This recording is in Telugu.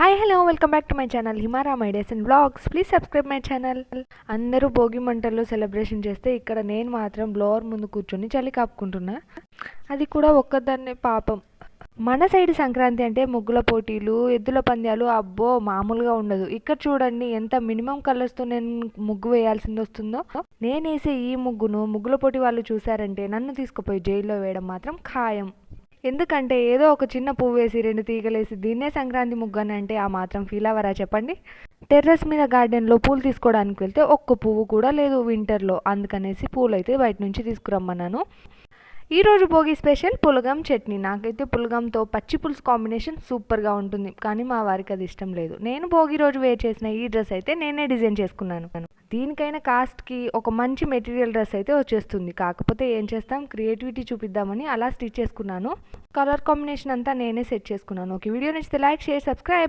Hi hello welcome back to my channel Himara my and blogs please subscribe my channel అందరూ భోగి మంటల్లో సెలబ్రేషన్ చేస్తే ఇక్కడ నేను మాత్రం బ్లోవర్ ముందు కూర్చొని చలి కాపుకుంటున్నా. అది కూడా ఒక్కదాన్నే పాపం. మన సైడ్ సంక్రాంతి అంటే ముగ్గుల పోటీలు ఎద్దుల పంద్యాలు అబ్బో మామూలుగా ఉండదు. ఇక్కడ చూడండి ఎంత మినిమం కలర్స్తో నేను ముగ్గు వేయాల్సింది వస్తుందో. నేనేసే ఈ ముగ్గును ముగ్గుల పోటీ వాళ్ళు చూసారంటే నన్ను తీసుకుపోయి జైల్లో వేయడం మాత్రం ఖాయం. ఎందుకంటే ఏదో ఒక చిన్న పువ్వు వేసి రెండు తీగలేసి దీన్నే సంక్రాంతి ముగ్గనంటే అంటే ఆ మాత్రం ఫీల్ అవ్వరా చెప్పండి? టెర్రస్ మీద గార్డెన్లో పూలు తీసుకోవడానికి వెళ్తే ఒక్క పువ్వు కూడా లేదు వింటర్లో అందుకనేసి పూలు అయితే బయట నుంచి తీసుకురమ్మన్నాను. ఈరోజు భోగి స్పెషల్ పులగం చట్నీ. నాకైతే పులగంతో పచ్చి పులుసు కాంబినేషన్ సూపర్గా ఉంటుంది. కానీ మా వారికి అది ఇష్టం లేదు. నేను భోగి రోజు వేర్ చేసిన ఈ డ్రెస్ అయితే నేనే డిజైన్ చేసుకున్నాను. దీనికైనా కాస్ట్కి ఒక మంచి మెటీరియల్ డ్రెస్ అయితే వచ్చేస్తుంది. కాకపోతే ఏం చేస్తాం? క్రియేటివిటీ చూపిద్దామని అలా స్టిచ్ చేసుకున్నాను. కలర్ కాంబినేషన్ అంతా నేనే సెట్ చేసుకున్నాను. ఓకే. వీడియో నచ్చితే లైక్ షేర్ సబ్స్క్రైబ్.